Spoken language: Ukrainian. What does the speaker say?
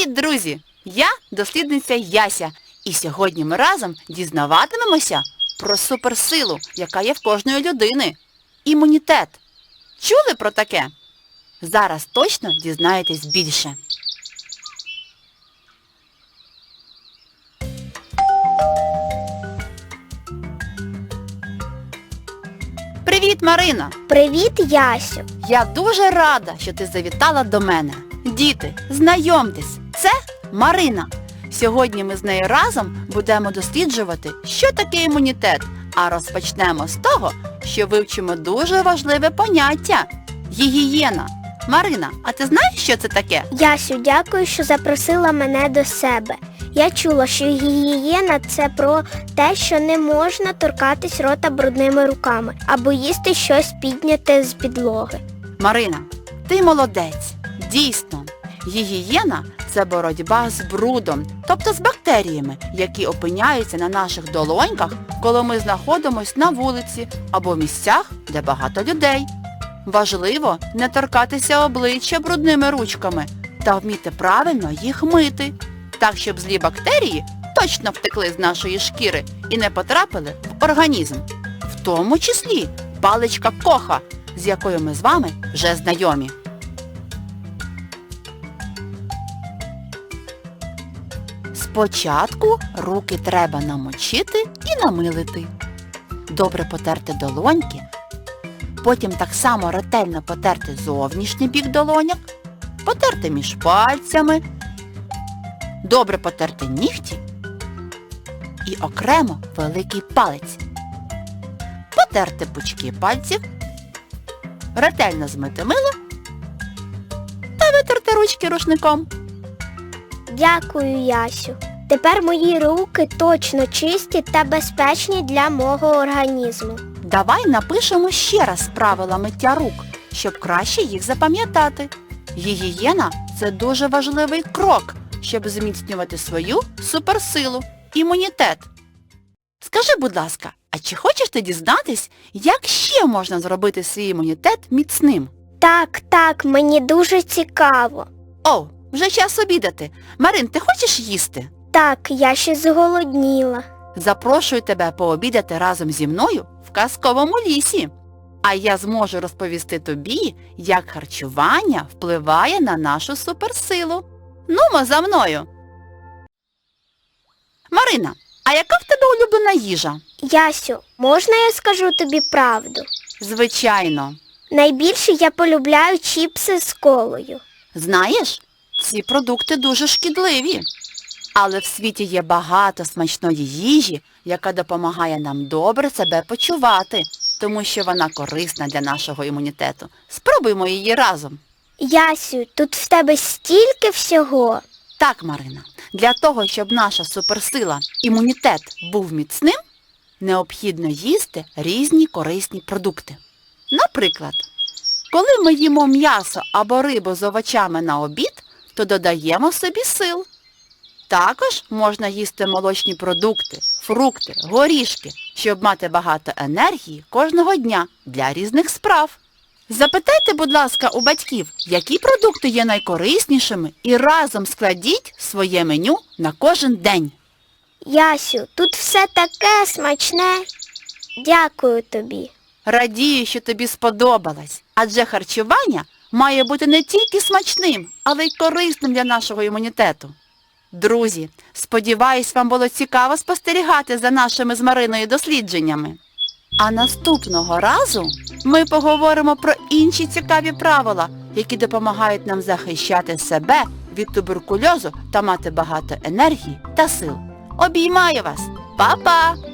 Привіт, друзі! Я дослідниця Яся. І сьогодні ми разом дізнаватимемося про суперсилу, яка є в кожної людини. Імунітет. Чули про таке? Зараз точно дізнаєтесь більше. Привіт, Марина! Привіт, Ясю. Я дуже рада, що ти завітала до мене. Діти, знайомтесь, це Марина. Сьогодні ми з нею разом будемо досліджувати, що таке імунітет, а розпочнемо з того, що вивчимо дуже важливе поняття гігієна. Марина, а ти знаєш, що це таке? Ясю, дякую, що запросила мене до себе. Я чула, що гігієна це про те, що не можна торкатись рота брудними руками або їсти щось підняте з підлоги. Марина, ти молодець. Дійсно, гігієна це боротьба з брудом, тобто з бактеріями, які опиняються на наших долоньках, коли ми знаходимося на вулиці або в місцях, де багато людей. Важливо не торкатися обличчя брудними ручками та вміти правильно їх мити, так щоб злі бактерії точно втекли з нашої шкіри і не потрапили в організм. В тому числі паличка коха, з якою ми з вами вже знайомі. Спочатку руки треба намочити і намилити. Добре потерти долоньки. Потім так само ретельно потерти зовнішній бік долоняк, потерти між пальцями, добре потерти нігті і окремо великий палець. Потерти пучки пальців, ретельно змити мило та витерти ручки рушником. Дякую, Ясю. Тепер мої руки точно чисті та безпечні для мого організму. Давай напишемо ще раз правила миття рук, щоб краще їх запам'ятати. Гігієна це дуже важливий крок, щоб зміцнювати свою суперсилу, імунітет. Скажи, будь ласка, а чи хочеш ти дізнатись, як ще можна зробити свій імунітет міцним? Так, так, мені дуже цікаво. О, вже час обідати. Марин, ти хочеш їсти? Так, я ще зголодніла. Запрошую тебе пообідати разом зі мною в казковому лісі. А я зможу розповісти тобі, як харчування впливає на нашу суперсилу. Нумо за мною. Марина, а яка в тебе улюблена їжа? Ясю, можна я скажу тобі правду? Звичайно. Найбільше я полюбляю чіпси з колою. Знаєш, ці продукти дуже шкідливі. Але в світі є багато смачної їжі, яка допомагає нам добре себе почувати, тому що вона корисна для нашого імунітету. Спробуймо її разом. Ясю, тут в тебе стільки всього. Так, Марина, для того, щоб наша суперсила, імунітет був міцним, необхідно їсти різні корисні продукти. Наприклад, коли ми їмо м'ясо або рибу з овочами на обід, то додаємо собі сил. Також можна їсти молочні продукти, фрукти, горішки, щоб мати багато енергії кожного дня для різних справ. Запитайте, будь ласка, у батьків, які продукти є найкориснішими і разом складіть своє меню на кожен день. Ясю, тут все таке смачне. Дякую тобі. Радію, що тобі сподобалось, адже харчування має бути не тільки смачним, але й корисним для нашого імунітету. Друзі, сподіваюсь, вам було цікаво спостерігати за нашими з Мариною дослідженнями. А наступного разу ми поговоримо про інші цікаві правила, які допомагають нам захищати себе від туберкульозу та мати багато енергії та сил. Обіймаю вас! Па-па!